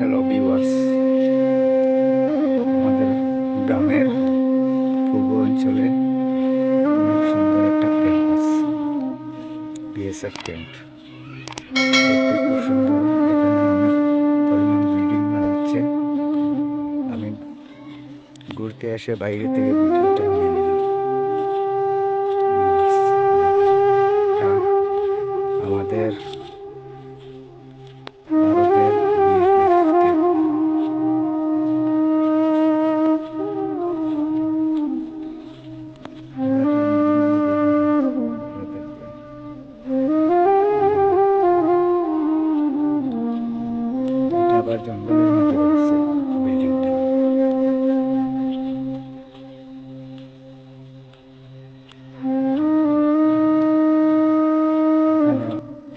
Hello viewers আমাদের গ্রামের পূর্ব অঞ্চলে সুন্দর একটা বিএসএফ ক্যাম্প বানাচ্ছে। আমি ঘুরতে এসে বাইরে থেকে আমাদের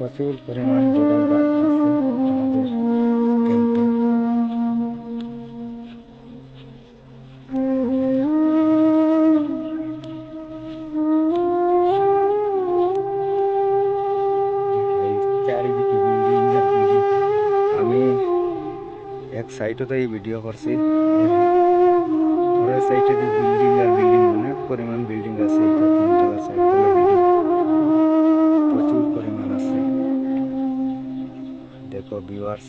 প্রচুর পরিমাণ জলের গাছ আছে আমাদের ক্যাম্পে। এই আমি এক ভিডিও করছি। সাইডে বিল্ডিং আর বিল্ডিং দেখো ভিউয়ার্স।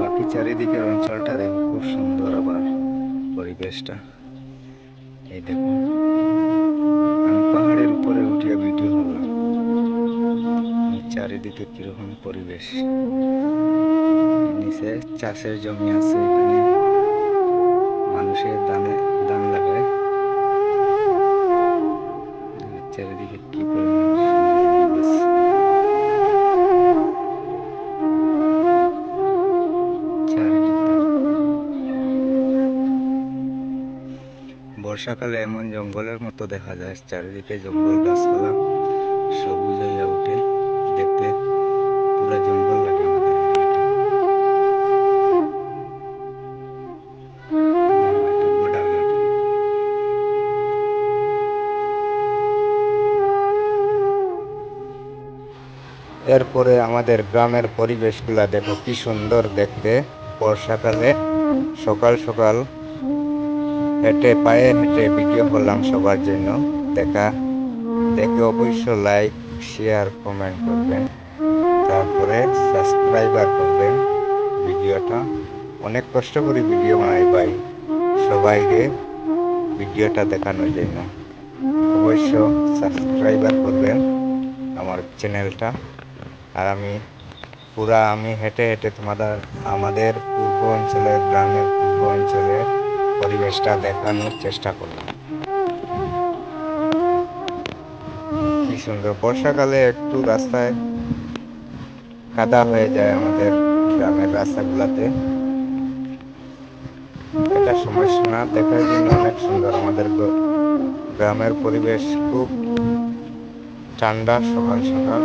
বাকি চারিদিকের অঞ্চলটা দেখো খুব সুন্দর আবার পরিবেশটা। এই আমি পাহাড়ের উপরে উঠিয়ে ভিডিও করলাম। চারিদিকে কীরকম পরিবেশ। নিচে চাষের জমি আছে এখানে। বর্ষাকালে এমন জঙ্গলের মতো দেখা যায়, চারিদিকে জঙ্গল গাছপালা, সবুজ হয়ে ওঠে দেখতে পুরো জঙ্গল লাগে। এরপরে আমাদের গ্রামের পরিবেশগুলা দেখো কি সুন্দর দেখতে বর্ষাকালে সকাল সকাল হেঁটে পায়ে হেঁটে ভিডিও করলাম সবার জন্য। দেখা, দেখে অবশ্য লাইক শেয়ার কমেন্ট করবেন। তারপরে সাবস্ক্রাইবার করবেন ভিডিওটা। অনেক কষ্ট করে ভিডিও বানাই পাই সবাইকে ভিডিওটা দেখানোর জন্য। অবশ্য সাবস্ক্রাইবার করবেন আমার চ্যানেলটা আর আমি পুরা আমি হেঁটে হেঁটে তোমাদের, আমাদের পূর্ব অঞ্চলের গ্রামের পূর্ব অঞ্চলের পরিবেশটা দেখানোর চেষ্টা করলাম। কি সুন্দর, বর্ষাকালে একটু রাস্তায় কাদা হয়ে যায় আমাদের গ্রামের রাস্তাগুলোতে। এটা সমস্যা না দেখার জন্য অনেক সুন্দর। আমাদের গ্রামের পরিবেশ খুব ঠান্ডা, সকাল সকাল